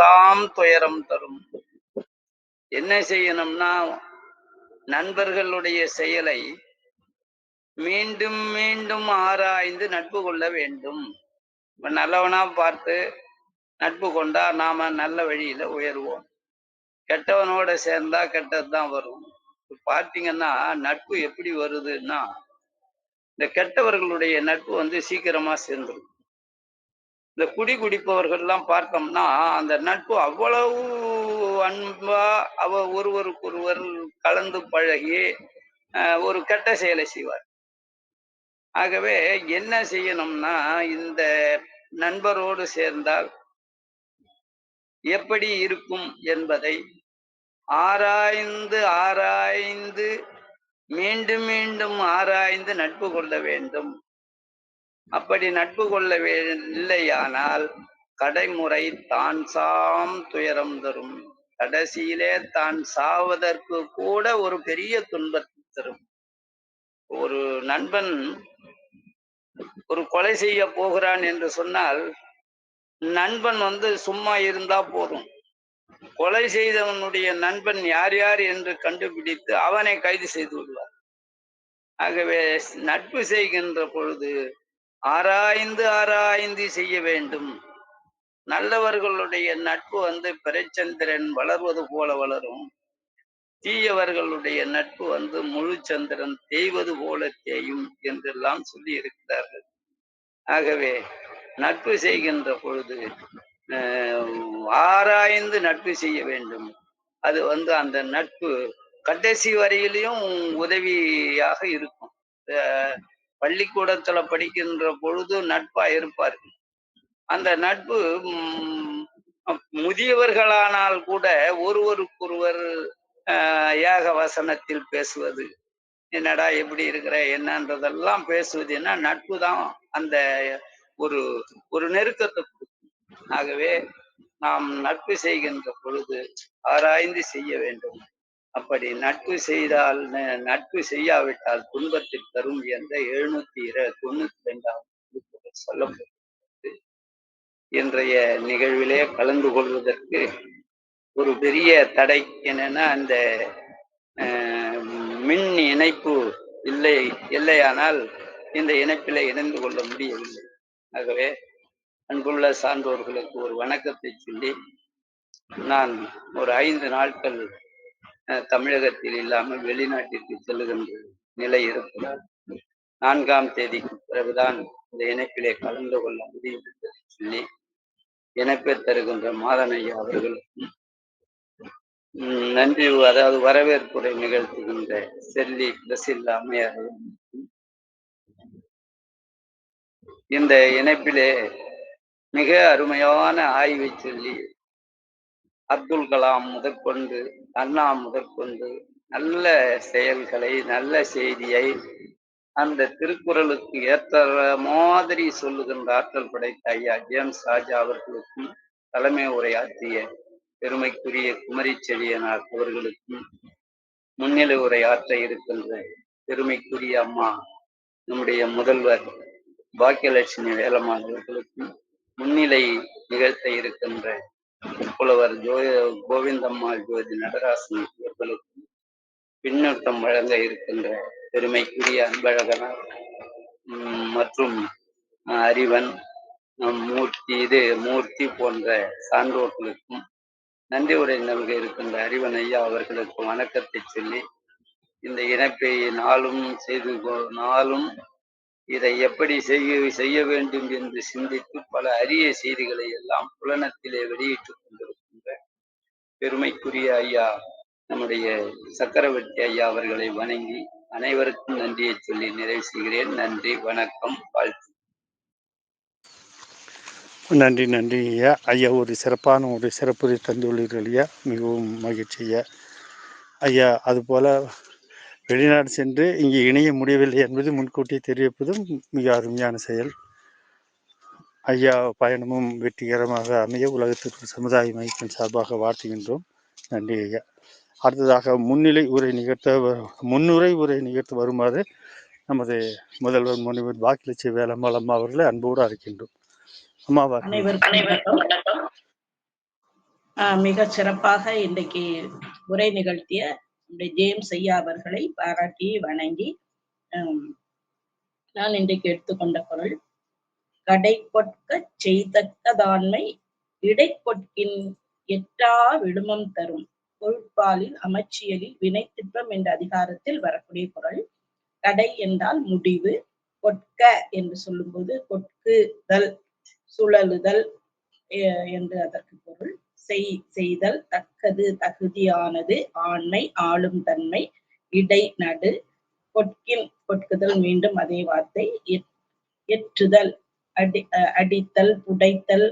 சாம் துயரம் தரும். என்ன செய்யணும்னா நண்பர்களுடைய செயலை மீண்டும் மீண்டும் ஆராய்ந்து நட்பு கொள்ள வேண்டும். நல்லவனா பார்த்து நட்பு கொண்டா நாம நல்ல வழியில உயர்வோம். கெட்டவனோட சேர்ந்தா கெட்டதுதான் வரும். பார்த்தீங்கன்னா நட்பு எப்படி வருதுன்னா இந்த கெட்டவர்களுடைய நட்பு வந்து சீக்கிரமா சேர்ந்துடும் இந்த குடி குடிப்பவர்கள்லாம் பார்த்தோம்னா அந்த நட்பு அவ்வளவு அன்பா அவ ஒருவருக்கொருவர் கலந்து பழகி ஒரு கெட்ட செயலை செய்வார். ஆகவே என்ன செய்யணும்னா இந்த நண்பரோடு சேர்ந்தால் எப்படி இருக்கும் என்பதை ஆராய்ந்து ஆராய்ந்து மீண்டும் மீண்டும் ஆராய்ந்து நட்பு கொள்ள வேண்டும். அப்படி நட்பு கொள்ளவில்லையானால் கடைமுறை தான் சாம் துயரம் தரும். கடைசியிலே தான் சாவதற்கு கூட ஒரு பெரிய துன்பத்தை தரும். ஒரு நண்பன் ஒரு கொலை செய்ய போகிறான் என்று சொன்னால் நண்பன் வந்து சும்மா இருந்தா போதும். கொலை செய்தவனுடைய நண்பன் யார் யார் என்று கண்டுபிடித்து அவனை கைது செய்து விடுவார். ஆகவே நட்பு செய்கின்ற பொழுது ஆராய்ந்து ஆராய்ந்து செய்ய வேண்டும். நல்லவர்களுடைய நட்பு வந்து பிறைச்சந்திரன் வளர்வது போல வளரும். தீயவர்களுடைய நட்பு வந்து முழு சந்திரன் தேய்வது போல தேயும் என்றெல்லாம் சொல்லி இருக்கிறார்கள். ஆகவே நட்பு செய்கின்ற பொழுது ஆராய்ந்து நட்பு செய்ய வேண்டும். அது வந்து அந்த நட்பு கடைசி வரையிலையும் உதவியாக இருக்கும். அஹ், பள்ளிக்கூடத்துல படிக்கின்ற பொழுது நட்பா இருப்பார்கள் அந்த நட்பு முதியவர்களானால் கூட ஒருவருக்கொருவர் ஏக வசனத்தில் பேசுவது. என்னடா எப்படி இருக்கிற என்னன்றதெல்லாம் பேசுவது என்ன? நட்பு தான் அந்த ஒரு ஒரு நெருக்கத்தை கொடுக்கும். ஆகவே நாம் நட்பு செய்கின்ற பொழுது ஆராய்ந்து செய்ய வேண்டும். அப்படி நட்பு செய்தால் நட்பு செய்யாவிட்டால் துன்பத்தை தரும் என்ற எழுநூத்தி இர தொண்ணூத்தி ரெண்டாம் சொல்லப்பட்டது இன்றைய நிகழ்விலே கலந்து கொள்வதற்கு ஒரு பெரிய தடை என்னன்னா அந்த மின் இணைப்பு இல்லை இல்லையானால் இந்த இணைப்பிலே இணைந்து கொள்ள முடியவில்லை. ஆகவே அன்புள்ள சான்றோர்களுக்கு ஒரு வணக்கத்தை சொல்லி நான் ஒரு ஐந்து நாட்கள் தமிழகத்தில் இல்லாமல் வெளிநாட்டிற்கு செல்லுகின்ற நிலை இருப்பதால் நான்காம் தேதிக்கு பிறகுதான் இந்த இணைப்பிலே கலந்து கொள்ள முடியும் என்பதை சொல்லி இணைப்பை தருகின்ற மாதனையா அவர்களுக்கும் உம், நன்றி. அதாவது வரவேற்புரை நிகழ்த்துகின்ற செல்லி பிரசில்லா அம்மையார் இந்த இணைப்பிலே மிக அருமையான ஆய்வை சொல்லி அப்துல் கலாம் முதற்கொண்டு அண்ணா முதற்கொண்டு நல்ல செயல்களை நல்ல செய்தியை அந்த திருக்குறளுக்கு ஏற்ற மாதிரி சொல்லுகின்ற ஆற்றல் படைத்த ஐயா ஜேம்ஸ் ராஜா அவர்களுக்கும் தலைமை உரையாற்றிய பெருமைக்குரிய குமரி செடியனார் அவர்களுக்கும் முன்னிலை உரையாற்ற இருக்கின்ற பெருமைக்குரிய அம்மா நம்முடைய முதல்வர் பாக்கியலட்சுமி வேலம்மா அவர்களுக்கும் முன்னிலை நிகழ்த்த இருக்கின்ற புலவர் ஜோய கோவிந்தம்மாள் ஜோதி நடராசன் இவர்களுக்கும் பின்னூட்டம் வழங்க இருக்கின்ற பெருமைக்குரிய அன்பழகனார் உம், மற்றும் அறிவன் மூர்த்தி இது மூர்த்தி போன்ற சான்றோர்களுக்கும் நன்றி உரை நல்க இருக்கின்ற அறிவன் ஐயா அவர்களுக்கு வணக்கத்தை சொல்லி இந்த இணைப்பை நாளும் செய்து கொ- நாளும் இதை எப்படி செய்ய செய்ய வேண்டும் என்று சிந்தித்து பல அரிய செய்திகளை எல்லாம் புலனத்திலே வெளியிட்டுக் கொண்டிருக்கின்ற பெருமைக்குரிய ஐயா நம்முடைய சக்கரவர்த்தி ஐயா அவர்களை வணங்கி அனைவருக்கும் நன்றியை சொல்லி நிறைவு செய்கிறேன். நன்றி வணக்கம் வாழ்த்து. நன்றி நன்றி ஐயா. ஐயா ஒரு சிறப்பான ஒரு சிறப்புரை தந்துள்ளீர்கள் ஐயா. மிகவும் மகிழ்ச்சி ஐயா. ஐயா அதுபோல வெளிநாடு சென்று இங்கே இணைய முடியவில்லை என்பது முன்கூட்டியே தெரிவிப்பதும் மிக அருமையான செயல். ஐயா பயணமும் வெற்றிகரமாக அமைய உலகத்திற்கு சமுதாய மையத்தின் சார்பாக வாழ்த்துகின்றோம். நன்றி ஐயா. அடுத்ததாக முன்னிலை உரை நிகழ்த்த முன்னுரை உரை நிகழ்த்த வருமாறு நமது முதல்வர் முனைவர் பாக்கிலட்சி வேலம்மாள் அம்மா அவர்களை அன்போடு அழைக்கின்றோம். அம்மா மிக சிறப்பாக இன்றைக்கு உரை நிகழ்த்திய ஜேம்ஸ் ஐயா அவர்களை பாராட்டி வணங்கி ஹம், நான் இன்றைக்கு எடுத்துக்கொண்ட பொருள் கடை கொட்க செய்தக்கதாண்மை இடை கொட்கின் எட்டா விடுமம் தரும் பொருட்பாலில் அமைச்சியலில் வினைத்திட்பம் என்ற அதிகாரத்தில் வரக்கூடிய குரல் கடை என்றால் முடிவு கொட்க என்று சொல்லும்போது கொட்குதல் சுழலுதல் என்று அதற்கு பொருள். செய்தல் தக்கது தகுதியானது ஆண்மை ஆளும் தன்மை இடை நடு கொட்கின் கொட்குதல் மீண்டும் அதே வார்த்தை எட்- எற்றுதல் அடி அஹ் அடித்தல் புடைத்தல்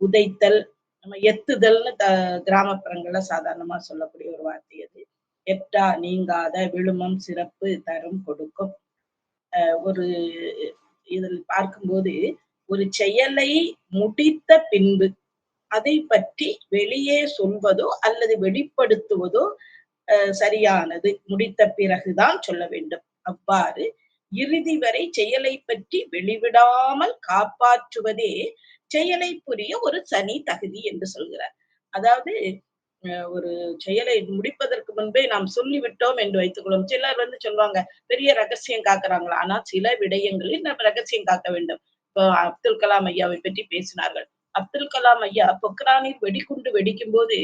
உதைத்தல் நம்ம எத்துதல்னு த கிராமப்புறங்கள்ல சாதாரணமா சொல்லக்கூடிய ஒரு வார்த்தை அது. எட்டா நீங்காத விழுமம் சிறப்பு தரும் கொடுக்கும். அஹ் ஒரு இதில் பார்க்கும்போது ஒரு செயலை முடித்த பின்பு அதை பற்றி வெளியே சொல்வதோ அல்லது வெளிப்படுத்துவதோ அஹ் சரியானது. முடித்த பிறகுதான் சொல்ல வேண்டும். அவ்வாறு இறுதி வரை செயலை பற்றி வெளிவிடாமல் காப்பாற்றுவதே செயலை புரிய ஒரு சனி தகுதி என்று சொல்கிறார். அதாவது ஒரு செயலை முடிப்பதற்கு முன்பே நாம் சொல்லிவிட்டோம் என்று வைத்துக்கொள்வோம். சிலர் வந்து சொல்லுவாங்க பெரிய ரகசியம் காக்குறாங்களா? ஆனா சில விடயங்களில் நம்ம ரகசியம் காக்க வேண்டும். இப்போ அப்துல் கலாம் ஐயாவை பற்றி பேசினார்கள். அப்துல் கலாம் ஐயா பொக்ரானில் வெடிகுண்டு வெடிக்கும் போது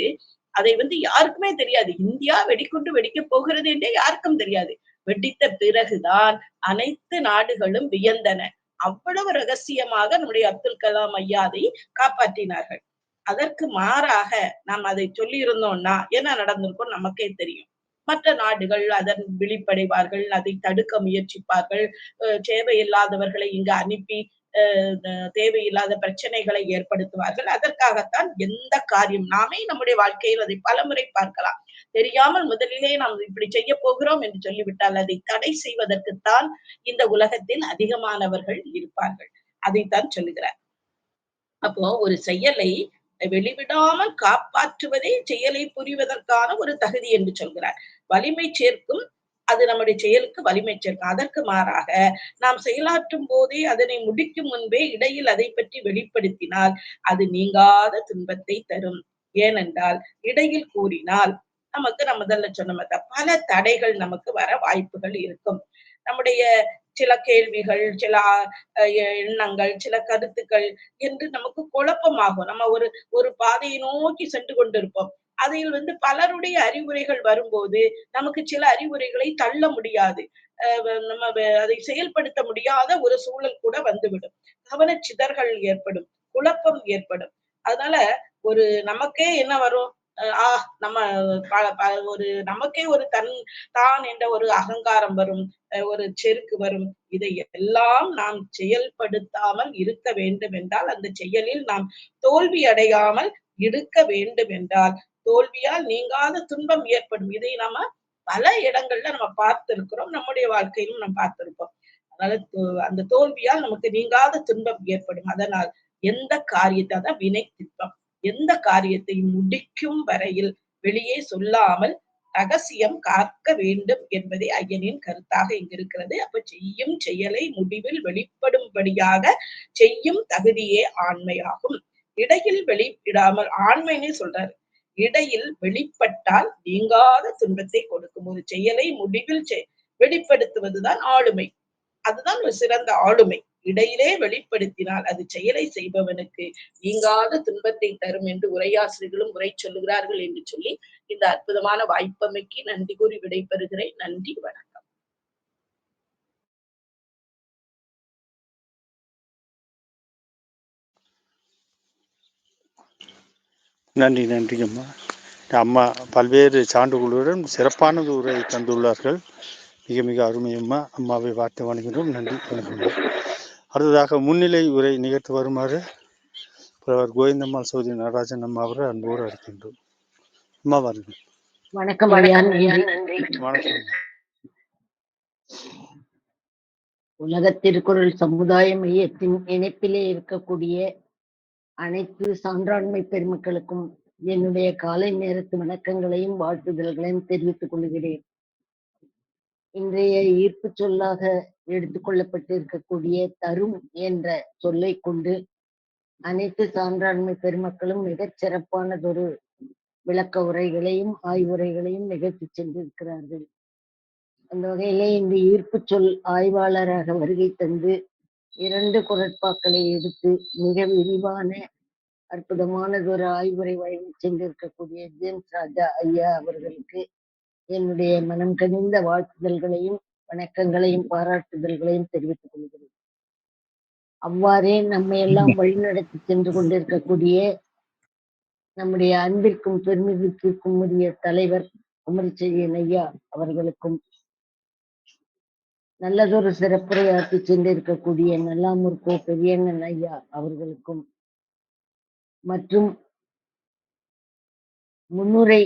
அதை வந்து யாருக்குமே தெரியாது. இந்தியா வெடிகுண்டு வெடிக்க போகிறது என்றே யாருக்கும் தெரியாது. வெடித்த பிறகுதான் அனைத்து நாடுகளும் வியந்தன. அவ்வளவு ரகசியமாக நம்முடைய அப்துல் கலாம் ஐயா அதை காப்பாற்றினார்கள். அதற்கு மாறாக நாம் அதை சொல்லி இருந்தோம்னா என்ன நடந்திருக்கும் நமக்கே தெரியும். மற்ற நாடுகள் அதன் விழிப்படைவார்கள் அதை தடுக்க முயற்சிப்பார்கள். தேவையில்லாதவர்களை இங்கு அனுப்பி தேவையில்லாத பிரச்சனைகளை ஏற்படுத்துவார்கள். அதற்காகத்தான் எந்த காரியம்? நாமே நம்முடைய வாழ்க்கையில் அதை பலமுறை பார்க்கலாம். தெரியாமல் முதலிலே நாம் இப்படி செய்ய போகிறோம் என்று சொல்லிவிட்டால் அதை தடை செய்வதற்குத்தான் இந்த உலகத்தில் அதிகமானவர்கள் இருப்பார்கள். அதைத்தான் சொல்லுகிறார். அப்போ ஒரு செயலை வெளிவிடாமல் காப்பாற்றுவதே செயலை புரிவதற்கான ஒரு தகுதி என்று சொல்கிறார். வலிமை சேர்க்கும் அது நம்முடைய செயலுக்கு வலிமை சேர்க்கும். அதற்கு மாறாக நாம் செயலாற்றும் போதே அதனை முடிக்கும் முன்பே இடையில் அதை பற்றி வெளிப்படுத்தினால் அது நீங்காத துன்பத்தை தரும். ஏனென்றால் இடையில் கூறினால் நமக்கு நம்ம முதல்ல சொன்ன பல தடைகள் நமக்கு வர வாய்ப்புகள் இருக்கும். நம்முடைய சில கேள்விகள் சில அஹ், எண்ணங்கள் சில கருத்துக்கள் என்று நமக்கு குழப்பமாகும். நம்ம ஒரு ஒரு பாதையை நோக்கி சென்று கொண்டிருப்போம். அதில் வந்து பலருடைய அறிவுரைகள் வரும்போது நமக்கு சில அறிவுரைகளை தள்ள முடியாது. அஹ் நம்ம அதை செயல்படுத்த முடியாத ஒரு சூழல் கூட வந்துவிடும். கவனச்சிதறல் ஏற்படும் குழப்பம் ஏற்படும். அதனால ஒரு நமக்கே என்ன வரும்? அஹ் ஆ நம்ம ப- ஒரு நமக்கே ஒரு தன் தான் என்ற ஒரு அகங்காரம் வரும். ஒரு செருக்கு வரும். இதை எல்லாம் நாம் செயல்படுத்தாமல் இருக்க வேண்டும் என்றால் அந்த செயலில் நாம் தோல்வி அடையாமல் இருக்க வேண்டும் என்றால் தோல்வியால் நீங்காத துன்பம் ஏற்படும். இதை நாம பல இடங்கள்ல நம்ம பார்த்திருக்கிறோம். நம்முடைய வாழ்க்கையிலும் நம்ம பார்த்திருப்போம். அதனால அந்த தோல்வியால் நமக்கு நீங்காத துன்பம் ஏற்படும். அதனால் எந்த காரியத்தை அதான் வினை திட்பம் எந்த காரியத்தை முடிக்கும் வரையில் வெளியே சொல்லாமல் ரகசியம் காக்க வேண்டும் என்பதே ஐயனின் கருத்தாக இங்கிருக்கிறது. அப்ப செய்யும் செயலை முடிவில் வெளிப்படும்படியாக செய்யும் தகுதியே ஆண்மையாகும் இடையில் வெளியிடாமல் ஆண்மைன்னு சொல்றாரு. இடையில் வெளிப்பட்டால் நீங்காத துன்பத்தை கொடுக்கும் ஒரு செயலை முடிவில் வெளிப்படுத்துவதுதான் ஆளுமை. அதுதான் ஒரு சிறந்த ஆளுமை. இடையிலே வெளிப்படுத்தினால் அது செயலை செய்பவனுக்கு நீங்காத துன்பத்தை தரும் என்று உரையாசிரியர்களும் உரை சொல்லுகிறார்கள் என்று சொல்லி இந்த அற்புதமான வாய்ப்பமைக்கு நன்றி கூறி விடைபெறுகிறேன். நன்றி வணக்கம். நன்றி நன்றி அம்மா. அம்மா பல்வேறு சான்றுகளுடன் சிறப்பானது உரை தந்துள்ளார்கள். மிக மிக அருமையம்மா அம்மாவை வார்த்தை வணங்குகிறோம். நன்றி வணக்கம். அடுத்ததாக முன்னிலை உரை நிகழ்த்து வருமாறு புலவர் கோவிந்தம்மாள் சௌதரி நடராஜன் அம்மா அவரை அன்போடு அழைக்கின்றோம். அம்மா வாருங்கள் வணக்கம் வணக்கம் உலக திருக்குறள் சமுதாய மையத்தின் இணைப்பிலே இருக்கக்கூடிய அனைத்து சான்றாண்மை பெருமக்களுக்கும் என்னுடைய காலை நேரத்து வணக்கங்களையும் வாழ்த்துதல்களையும் தெரிவித்துக் கொள்கிறேன். இன்றைய ஈர்ப்பு சொல்லாக எடுத்துக்கொள்ளப்பட்டிருக்கக்கூடிய தரும் என்ற சொல்லை கொண்டு அனைத்து சான்றாண்மை பெருமக்களும் மிகச் சிறப்பானதொரு விளக்க உரைகளையும் ஆய்வுரைகளையும் நிகழ்த்தி சென்றிருக்கிறார்கள். அந்த வகையிலே இந்த ஈர்ப்புச் சொல் ஆய்வாளராக வருகை தந்து இரண்டு குரட்பாக்களை எடுத்து மிக விரிவான அற்புதமானதொரு ஆய்வுரை வழங்கி சென்றிருக்கக்கூடிய ஜேம்ஸ் ராஜா ஐயா அவர்களுக்கு என்னுடைய மனம் கனிந்த வாழ்த்துதல்களையும் வணக்கங்களையும் பாராட்டுதல்களையும் தெரிவித்துக் கொள்கிறேன். அவ்வாறே நம்மை எல்லாம் வழிநடத்தி சென்று கொண்டிருக்கக்கூடிய நம்முடைய அன்பிற்கும் பெருமிதத்திற்கும் உரிய தலைவர் குமரிச்செழியன் ஐயா அவர்களுக்கும் நல்லதொரு சிறப்புரையாற்றி சென்றிருக்கக்கூடிய நல்லாமூர் கோ பெரியண்ணன் ஐயா அவர்களுக்கும் மற்றும் முன்னுரை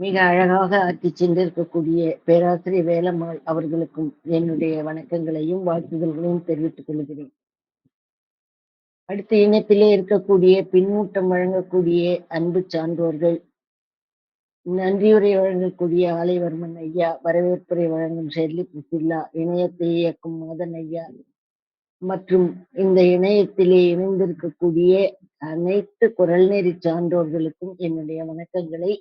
மிக அழகாக ஆற்றி சென்றிருக்கக்கூடிய பேராசிரியர் வேலம்மாள் அவர்களுக்கும் என்னுடைய வணக்கங்களையும் வாழ்த்துதல்களையும் தெரிவித்துக் கொள்கிறேன். அடுத்த இனத்திலே இருக்கக்கூடிய பின்னூட்டம் வழங்கக்கூடிய அன்பு சான்றோர்கள் நன்றியுரை வழங்கக்கூடிய ஆலைவர்மன் ஐயா வரவேற்புரை வழங்கும் ஷெர்லி புசில்லா இணையத்தை இயக்கும் மதன் ஐயா மற்றும் இந்த இணையத்திலே இணைந்திருக்கக்கூடிய அனைத்து குரல்நெறி சான்றோர்களுக்கும் என்னுடைய வணக்கங்களை.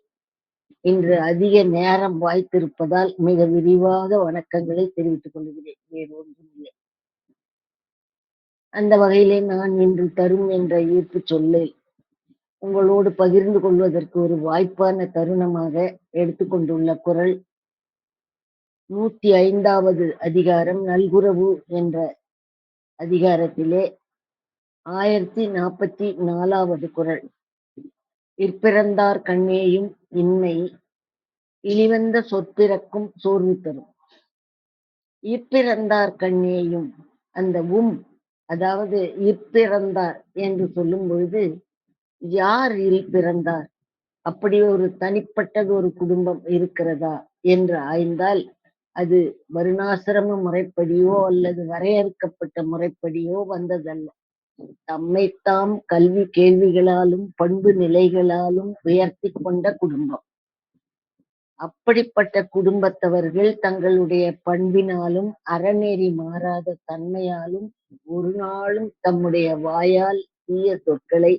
இன்று அதிக நேரம் வாய்த்திருப்பதால் மிக விரிவாக வணக்கங்களை தெரிவித்துக் கொள்கிறேன். வேறு ஒன்றுமில்லை அந்த வகையிலே நான் இன்று தரும் என்ற ஈர்ப்பு சொல்லில் உங்களோடு பகிர்ந்து கொள்வதற்கு ஒரு வாய்ப்பான தருணமாக எடுத்துக்கொண்டுள்ள குரல். நூத்தி ஐந்தாவது அதிகாரம் நல்குறவு என்ற அதிகாரத்திலே ஆயிரத்தி நாற்பத்தி நாலாவது குரல். இற்பிறந்தார் கண்ணேயும் இன்மை இழிவந்த சொற்பிறக்கும் சோர்வு தரும் இப்பிறந்தார் கண்ணேயும் அந்த உம் அதாவது இப்பிறந்தார் என்று சொல்லும் பொழுது யார் இல் பிறந்தார்? அப்படி ஒரு தனிப்பட்டது ஒரு குடும்பம் இருக்கிறதா என்று ஆய்ந்தால் அது வருணாசிரம முறைப்படியோ அல்லது வரையறுக்கப்பட்ட முறைப்படியோ வந்ததல்ல. தம்மைத்தாம் கல்வி கேள்விகளாலும் பண்பு நிலைகளாலும் உயர்த்தி கொண்ட குடும்பம். அப்படிப்பட்ட குடும்பத்தவர்கள் தங்களுடைய பண்பினாலும் அறநெறி மாறாத தன்மையாலும் ஒரு நாளும் தம்முடைய வாயால் தீய சொற்களை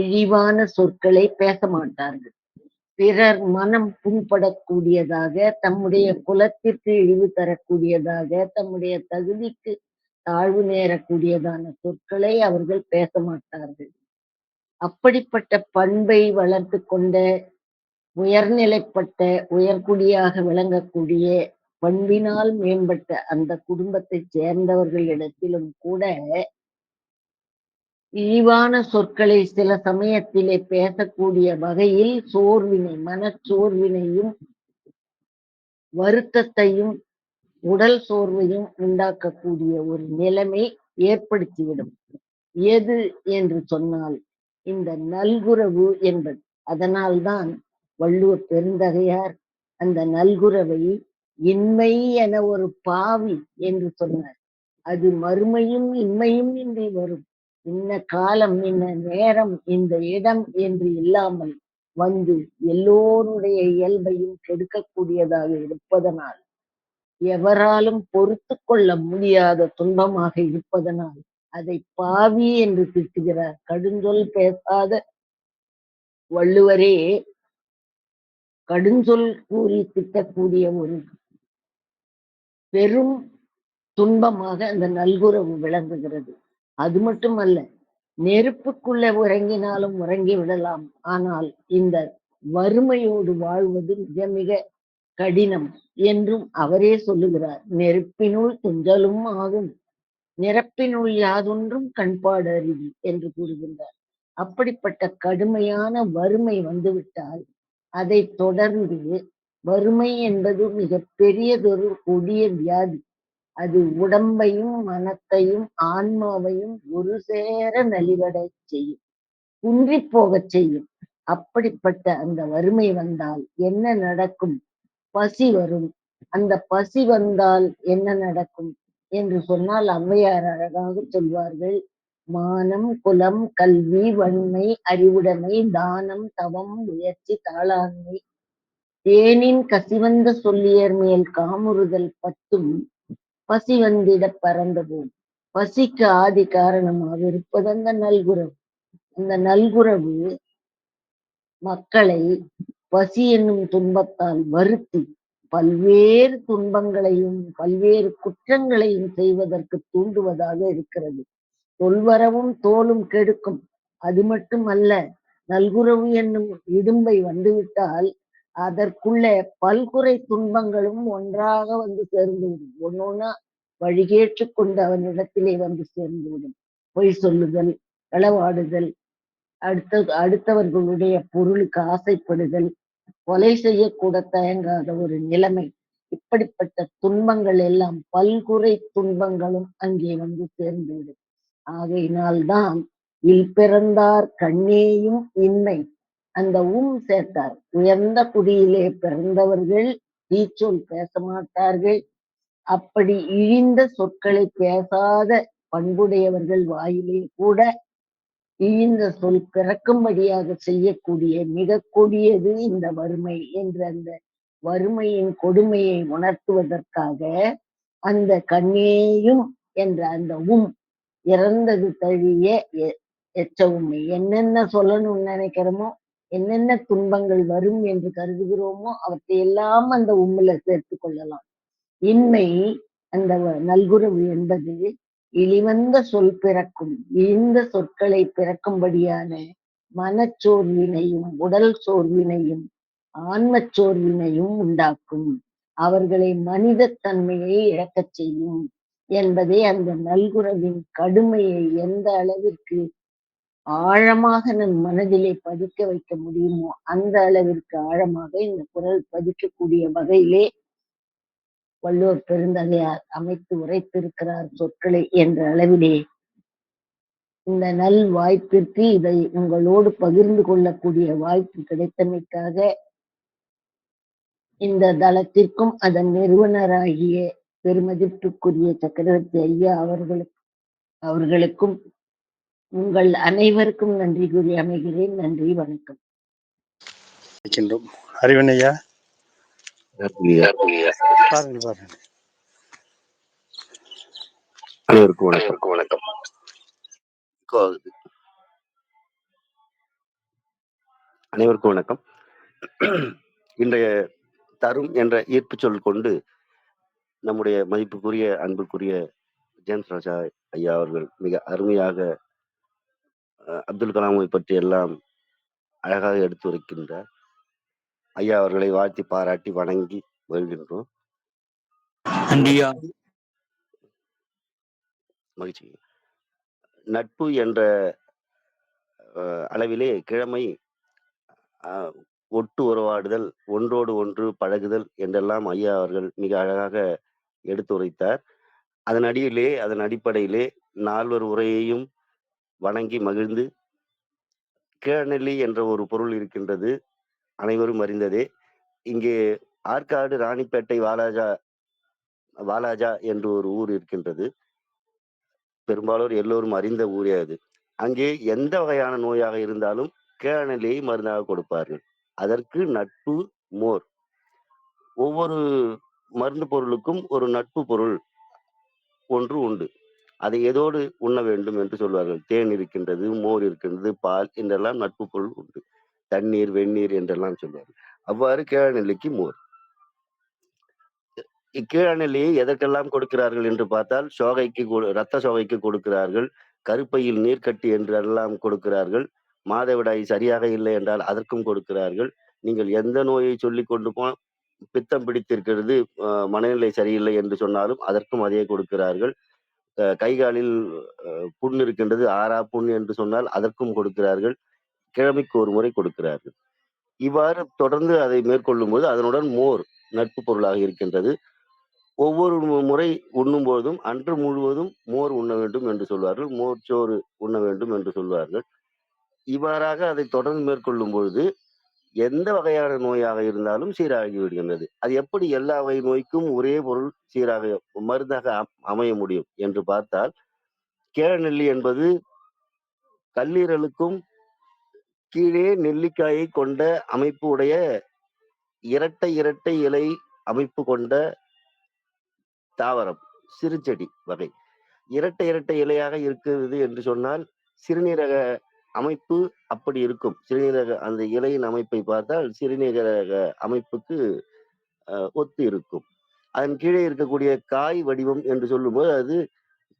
இழிவான சொற்களை பேச மாட்டார்கள். பிறர் மனம் புண்படக்கூடியதாக தம்முடைய குலத்திற்கு இழிவு தரக்கூடியதாக தம்முடைய தகுதிக்கு தாழ்வு நேரக்கூடியதான சொற்களை அவர்கள் பேச மாட்டார்கள். அப்படிப்பட்ட பண்பை வளர்த்து கொண்ட உயர்நிலைப்பட்ட உயர்குடியாக விளங்கக்கூடிய பண்பினால் மேம்பட்ட அந்த குடும்பத்தைச் சேர்ந்தவர்களிடத்திலும் கூட இழிவான சொற்களை சில சமயத்திலே பேசக்கூடிய வகையில் சோர்வினை மனச்சோர்வினையும் வருத்தத்தையும் உடல் சோர்வையும் உண்டாக்கக்கூடிய ஒரு நிலைமை ஏற்படுத்திவிடும். எது என்று சொன்னால் இந்த நல்குறவு என்பது. அதனால்தான் வள்ளுவர் பெருந்தகையார் அந்த நல்குறவை இன்மை என ஒரு பாவி என்று சொன்னார். அது மறுமையும் இன்மையும் இன்றி வரும். இன்ன காலம் இன்ன நேரம் இந்த இடம் என்று இல்லாமல் வந்து எல்லோருடைய இயல்பையும் கெடுக்கக்கூடியதாக இருப்பதனால் எவராலும் பொறுத்து கொள்ள முடியாத துன்பமாக இருப்பதனால் அதை பாவி என்று திட்டுகிறார் கடுஞ்சொல் பேசாத வள்ளுவரே கடுஞ்சொல் கூறி திட்டக்கூடிய ஒரு பெரும் துன்பமாக அந்த நல்குறவு விளங்குகிறது. அது மட்டுமல்ல நெருப்புக்குள்ள உறங்கினாலும் உறங்கி விடலாம். ஆனால் இந்த வறுமையோடு வாழ்வது மிக மிக கடினம் என்றும் அவரே சொல்லுகிறார். நெருப்பினுள் துஞ்சலும் ஆகும். நிரப்பினுள் யாதொன்றும் கண்பாடு அருவி என்று கூறுகின்றார். அப்படிப்பட்ட கடுமையான வறுமை வந்துவிட்டால் அதை தொடர்ந்து வறுமை என்பது மிக பெரியதொரு கொடிய வியாதி. அது உடம்பையும் மனத்தையும் ஆன்மாவையும் ஒரு சேர நலிவடை செய்யும். குன்றி போகச் செய்யும். அப்படிப்பட்ட அந்த வறுமை வந்தால் என்ன நடக்கும்? பசி வரும். அந்த பசி வந்தால் என்ன நடக்கும்? என்று சொன்னால் ஔவையார் அழகாக சொல்வார்கள். மானம் குலம் கல்வி வன்மை அறிவுடைமை தானம் தவம் முயற்சி தாளாண்மை. தேனின் கசிவந்த சொல்லியர் மேல் காமுறுதல் பத்தும் பசி வந்திட பறந்தபோம். பசிக்கு ஆதி காரணமாக இருப்பது அந்த நல்குறவு. அந்த நல்குறவு மக்களை பசி என்னும் துன்பத்தால் வருத்தி பல்வேறு துன்பங்களையும் பல்வேறு குற்றங்களையும் செய்வதற்கு தூண்டுவதாக இருக்கிறது. தொல்வரவும் தோலும் கெடுக்கும். அது மட்டுமல்ல நல்குறவு என்னும் இடும்பை வந்துவிட்டால் அதற்குள்ளே பல்குறை துன்பங்களும் ஒன்றாக வந்து சேர்ந்துவிடும். ஒன்னொன்னா வழிகேற்றுக் கொண்டு அவனிடத்திலே வந்து சேர்ந்துவிடும். பொய் சொல்லுதல் களவாடுதல் அடுத்த அடுத்தவர்களுடைய பொருளுக்கு ஆசைப்படுதல் கொலை செய்யக்கூட தயங்காத ஒரு நிலைமை. இப்படிப்பட்ட துன்பங்கள் எல்லாம் பல்குறை துன்பங்களும் அங்கே வந்து சேர்ந்துவிடும். ஆகையினால்தான் இல் பிறந்தார் கண்ணேயும் இன்மை. அந்த உம் சேர்த்தார். உயர்ந்த குடியிலே பிறந்தவர்கள் தீச்சொல் பேச மாட்டார்கள். அப்படி இழிந்த சொற்களை பேசாத பண்புடையவர்கள் வாயிலே கூட இழிந்த சொல் பிறக்கும்படியாக செய்யக்கூடிய மிக கொடியது இந்த வறுமை என்ற அந்த வறுமையின் கொடுமையை உணர்த்துவதற்காக அந்த கண்ணேயும் என்ற அந்த உம் இறந்தது தழிய எ- எச்ச உண்மை என்னென்ன சொல்லணும்னு நினைக்கிறோமோ என்னென்ன துன்பங்கள் வரும் என்று கருதுகிறோமோ அவற்றை எல்லாம் அந்த உம்மில சேர்த்து கொள்ளலாம் இன்மை அந்த நல்குறவு நல்குரவு என்பது இழிவந்த சொல் பிறக்கும் இழிந்த சொற்களை பிறக்கும்படியான மனச்சோர்வினையும் உடல் சோர்வினையும் ஆன்மச் சோர்வினையும் உண்டாக்கும். அவர்களை மனித தன்மையை இழக்கச் செய்யும் என்பதே அந்த நல்குரவின் கடுமையை எந்த அளவிற்கு ஆழமாக நம் மனதிலே பதிக்க வைக்க முடியுமோ அந்த அளவிற்கு ஆழமாக இந்த குரல் பதிக்கக்கூடிய வகையிலே வள்ளுவர் பெருந்தகையார் அமைத்து உரைத்திருக்கிறார் சொற்களை என்ற அளவிலே. இந்த நல் வாய்ப்பிற்கு இதை உங்களோடு பகிர்ந்து கொள்ளக்கூடிய வாய்ப்பு கிடைத்தமைக்காக இந்த தளத்திற்கும் அதன் நிறுவனராகிய பெருமதிப்புக்குரிய சக்கரவர்த்தி ஐயா அவர்களுக்கு அவர்களுக்கும் உங்கள் அனைவருக்கும் நன்றி கூறி அமைகிறேன். நன்றி வணக்கம். அறிவன் ஐயா? அனைவருக்கும் வணக்கம். வணக்கம். அனைவருக்கும் வணக்கம். இன்றைய தரும் என்ற ஈர்ப்பு சொல் கொண்டு நம்முடைய மதிப்புக்குரிய அன்புக்குரிய ஜேம்ஸ் ராஜா ஐயா அவர்கள் மிக அருமையாக அஹ், அப்துல் கலாமை பற்றி எல்லாம் அழகாக எடுத்துரைக்கின்றார் ஐயா அவர்களை வாழ்த்தி பாராட்டி வணங்கி வருகின்றோம். நன்றியா? மகிழ்ச்சி. நட்பு என்ற அஹ், அளவிலே கிழமை அஹ், ஒட்டு உறவாடுதல் ஒன்றோடு ஒன்று பழகுதல் என்றெல்லாம் ஐயா அவர்கள் மிக அழகாக எடுத்துரைத்தார் அதன் அடியிலே அதன் அடிப்படையிலே நால்வர் உரையையும் வணங்கி மகிழ்ந்து கேணலி என்ற ஒரு பொருள் இருக்கின்றது அனைவரும் அறிந்ததே. இங்கே ஆற்காடு ராணிப்பேட்டை வாலாஜா வாலாஜா என்று ஒரு ஊர் இருக்கின்றது. பெரும்பாலோர் எல்லோரும் அறிந்த ஊரே அது. அங்கே எந்த வகையான நோயாக இருந்தாலும் கேணலியை மருந்தாக கொடுப்பார்கள். அதற்கு நட்பு மோர். ஒவ்வொரு மருந்து பொருளுக்கும் ஒரு நட்பு பொருள் ஒன்று உண்டு. அதை ஏதோடு உண்ண வேண்டும் என்று சொல்வார்கள். தேன் இருக்கின்றது மோர் இருக்கின்றது பால் என்றெல்லாம் நட்பு பொருள் உண்டு. தண்ணீர் வெந்நீர் என்றெல்லாம் சொல்வார்கள். அவ்வாறு கீழநிலைக்கு மோர். இக்கீழநிலையை எதற்கெல்லாம் கொடுக்கிறார்கள் என்று பார்த்தால் சோகைக்கு கொடு- சோகைக்கு கொடுக்கிறார்கள் கருப்பையில் நீர்க்கட்டி என்றெல்லாம் கொடுக்கிறார்கள் மாதவிடாய் சரியாக இல்லை என்றால் அதற்கும் கொடுக்கிறார்கள். நீங்கள் எந்த நோயை சொல்லி கொண்டு போ பித்தம் பிடித்திருக்கிறது அஹ், மனநிலை சரியில்லை என்று சொன்னாலும் அதற்கும் அதே கொடுக்கிறார்கள். கைகாலில் கை காலில் புண் இருக்கின்றது ஆறா புண் என்று சொன்னால் அதற்கும் கொடுக்கிறார்கள். கிழமைக்கு ஒரு முறை கொடுக்கிறார்கள். இவ்வாறு தொடர்ந்து அதை மேற்கொள்ளும் போது அதனுடன் மோர் நட்பு பொருளாக இருக்கின்றது. ஒவ்வொரு முறை உண்ணும் பொழுதும் அன்று முழுவதும் மோர் உண்ண வேண்டும் என்று சொல்வார்கள். மோர் சோறு உண்ண வேண்டும் என்று சொல்வார்கள். இவ்வாறாக அதை தொடர்ந்து மேற்கொள்ளும் பொழுது எந்த வகையான நோயாக இருந்தாலும் சீராகி விடுகின்றது. அது எப்படி எல்லா வகை நோய்க்கும் ஒரே பொருள் சீராக மருந்தாக அம்- அமைய முடியும் என்று பார்த்தால் கேழநெல்லி என்பது கல்லீரலுக்கும் கீழே நெல்லிக்காயை கொண்ட அமைப்பு உடைய இரட்டை இரட்டை இலை அமைப்பு கொண்ட தாவரம் சிறுச்செடி வகை. இரட்டை இரட்டை இலையாக இருக்கிறது என்று சொன்னால் சிறுநீரக அமைப்பு அப்படி இருக்கும். சிறுநீரக அந்த இலையின் அமைப்பை பார்த்தால் சிறுநீரக அமைப்புக்கு ஒத்து இருக்கும். அதன் கீழே இருக்கக்கூடிய காய் வடிவம் என்று சொல்லும்போது அது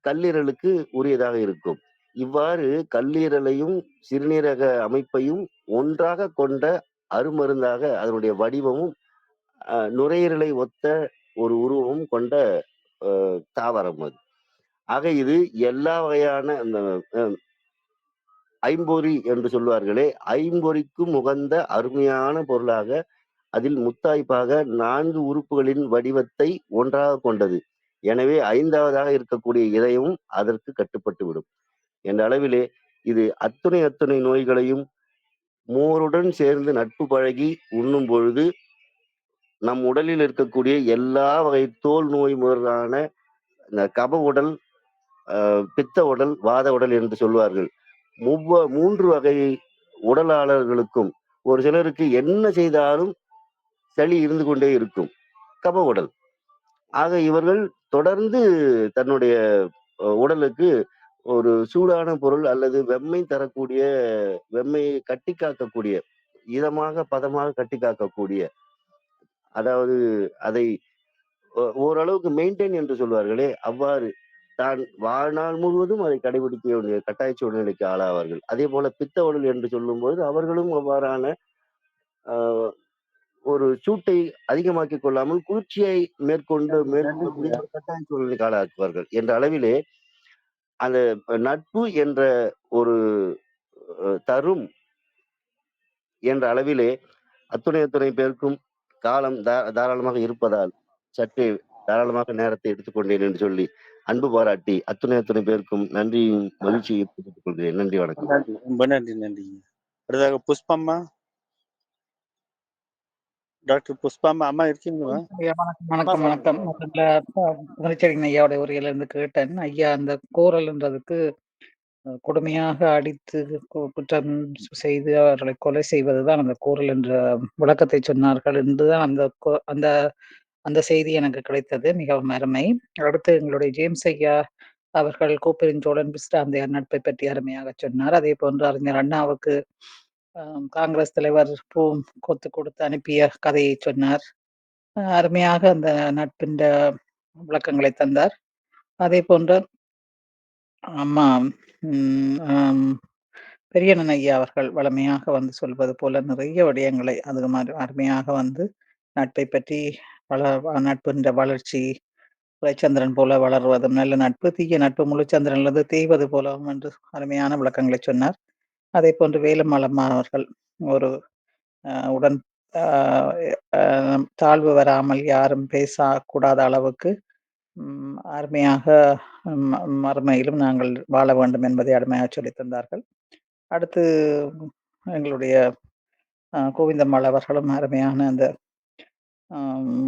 கல்லீரலுக்கு உரியதாக இருக்கும். இவ்வாறு கல்லீரலையும் சிறுநீரக அமைப்பையும் ஒன்றாக கொண்ட அருமருந்தாக அதனுடைய வடிவமும் நுரையீரலை ஒத்த ஒரு உருவமும் கொண்ட தாவரம் அது. ஆக இது எல்லா வகையான அந்த ஐம்பொறி என்று சொல்வார்களே ஐம்பொறிக்கும் உகந்த அருமையான பொருளாக அதில் முத்தாய்ப்பாக நான்கு உறுப்புகளின் வடிவத்தை ஒன்றாக கொண்டது. எனவே ஐந்தாவதாக இருக்கக்கூடிய இதயமும் அதற்கு கட்டுப்பட்டுவிடும் என்ற அளவிலே இது அத்துணை அத்துணை நோய்களையும் மோருடன் சேர்ந்து நட்பு பழகி உண்ணும் பொழுது நம் உடலில் இருக்கக்கூடிய எல்லா வகை தோல் நோய் முதலான இந்த கப உடல் பித்த உடல் வாத உடல் என்று சொல்வார்கள் முவ்வ மூன்று வகை உடலாளர்களுக்கும் ஒரு சிலருக்கு என்ன செய்தாலும் சளி இருந்து கொண்டே இருக்கும். கப உடல். ஆக இவர்கள் தொடர்ந்து தன்னுடைய உடலுக்கு ஒரு சூடான பொருள் அல்லது வெம்மை தரக்கூடிய வெம்மையை கட்டி காக்கக்கூடிய இதமாக பதமாக கட்டி காக்கக்கூடிய அதாவது அதை ஓரளவுக்கு மெயின்டைன் என்று சொல்வார்களே அவ்வாறு தான் வாழ்நாள் முழுவதும் அதை கடைபிடிக்க வேண்டிய கட்டாய சூழ்நிலைக்கு ஆளாவார்கள். அதே போல பித்த உடல் என்று சொல்லும்போது அவர்களும் அவ்வாறான ஒரு சூட்டை அதிகமாக்கிக் கொள்ளாமல் குளிர்ச்சியை மேற்கொண்டு ஒரு கட்டாய சூழ்நிலைக்கு ஆளாக்குவார்கள். என்ற அளவிலே அந்த நட்பு என்ற ஒரு தரும் என்ற அளவிலே அத்துணை அத்துணை பேருக்கும் காலம் தாராளமாக இருப்பதால் சற்றே தாராளமாக நேரத்தை எடுத்துக்கொண்டேன் என்று சொல்லி அன்பு பாராட்டி அத்துணை அத்துணை பேருக்கும் நன்றியும் மகிழ்ச்சியும் தெரிவித்துக் கொள்கிறேன். நன்றி வணக்கம். நன்றி. ரொம்ப நன்றி நன்றிங்க அடுத்ததாக புஷ்பம்மா. டாக்டர் புஷ்பாம்மா அம்மா இருக்கீங்களா? வணக்கம் வணக்கம் வணக்கம். முதல்ல புகழ்ச்செடியின் ஐயாவோட உரையில இருந்து கேட்டேன். ஐயா அந்த கோரல்ன்றதுக்கு கொடுமையாக அடித்து குற்றம் செய்து அவர்களை கொலை செய்வதுதான் அந்த கோரல் என்ற விளக்கத்தை சொன்னார்கள். என்றுதான் அந்த கொ- அந்த அந்த செய்தி எனக்கு கிடைத்தது. மிகவும் அருமை. அடுத்து எங்களுடைய ஜேம்ஸ் ஐயா அவர்கள் கோப்பெருஞ்சோழன் பிஸ்டாந்தையார் நட்பை பற்றி அருமையாக சொன்னார். அதே போன்று அறிஞர் அண்ணாவுக்கு காங்கிரஸ் தலைவர் பூ கொத்து கொடுத்து அனுப்பிய கதையை சொன்னார். அருமையாக அந்த நட்பின் விளக்கங்களை தந்தார். அதே போன்று அம்மா ம், பெரியண்ணன் ஐயா அவர்கள் வளமையாக வந்து சொல்வது போல நிறைய விடயங்களை அது மாதிரி அருமையாக வந்து நட்பை பற்றி வள வ- வளர்ச்சி சந்திரன் போல வளர்வதும் நல்ல நட்பு தீய நட்பு முழுச்சந்திரன்லிருந்து தேய்வது போலவும் என்று அருமையான விளக்கங்களை சொன்னார். அதே போன்று வேலுமலம்மா அவர்கள் ஒரு உடன் தாழ்வு வராமல் யாரும் பேசக்கூடாத அளவுக்கு அருமையாக மறுமையிலும் நாங்கள் வாழ வேண்டும் என்பதை அருமையாக சொல்லி தந்தார்கள். அடுத்து எங்களுடைய கோவிந்தம்மாள் அவர்களும் அருமையான அந்த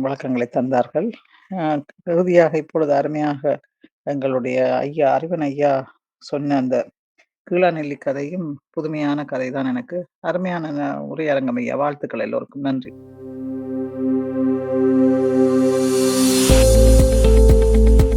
விளக்கங்களை தந்தார்கள். இறுதியாக இப்பொழுது அருமையாக எங்களுடைய ஐயா அறிவன் ஐயா சொன்ன அந்த கீழாநெல்லி கதையும் புதுமையான கதை தான் எனக்கு. அருமையான உரையரங்கம் ஐயா. வாழ்த்துக்கள் எல்லோருக்கும். நன்றி.